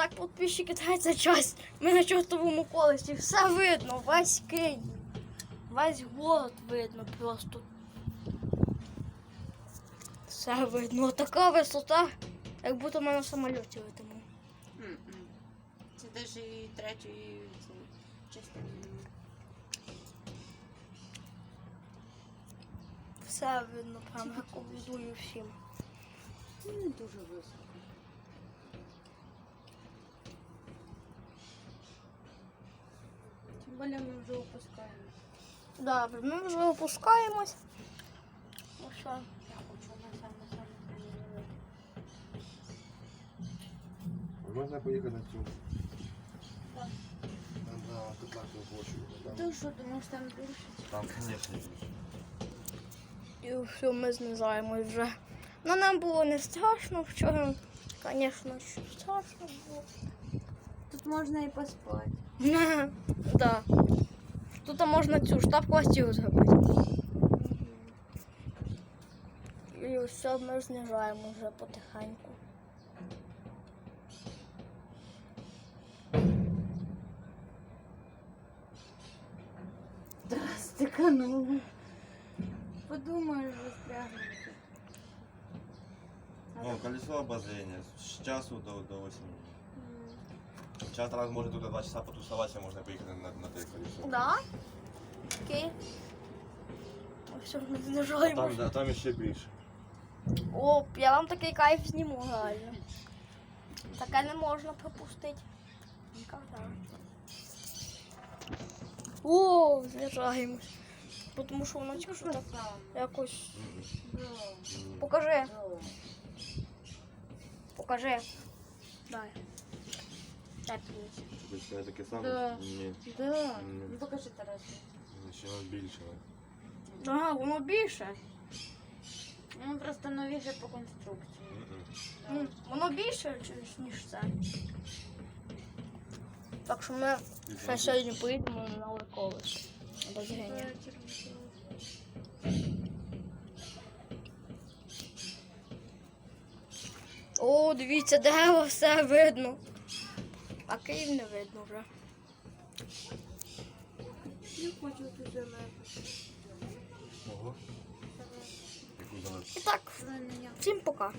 так підписчики третя часть. Ми на чортовому колесі. Все видно, весь Київ. Весь город видно просто. Все видно. Така висота, як будто ми на самольоті летимо. М-м. Це навіть і третьої частини. Все видно, прям рекомендую всім. Не дуже високо. Більше ми вже опускаємо. Добре, ми вже опускаємось. Ну що, Я хочу на саме саме. Можна поїхати на цю. Так. На, на площу. Ти що, думаєш, там більше? там звісно, більше. і все, ми знизаємось вже. Ну нам було не страшно вчора. Звісно, страшно було. Тут можна і поспати. Да. Тут можна цю штаб-квартиру зробити. І все, ми знижаємо вже потихеньку. Да, стиканули. Подумаєш, застрягнути. Ну, колесо обозрения. С часу до, до 8. Час раз може тут 2 часа потусуватися, можна поїхати на, на те колесо. Да? Окей. Ось все, ми знижаємо. Там, да, там ще більше. О, я вам такий кайф зніму, реально. Таке не можна пропустити. Ніколи. О, знижаємось. Бо Тому що воно тільки що так якось. Покажи, покажи. Дай. Дай плюс. Це таке саме? Да. Ні. Да. Ні. Ну покажи Тарас. Ще більше. Ага, воно більше. Ну просто новіше по конструкції. Ну, воно більше, чи- ніж це. Так що ми ще сьогодні поїдемо на Ликович. Без генія. О, дивіться, дерево все видно. А Київ не видно вже. Не хочу тут зелену. Ого. Яку залежить? І так, всім пока.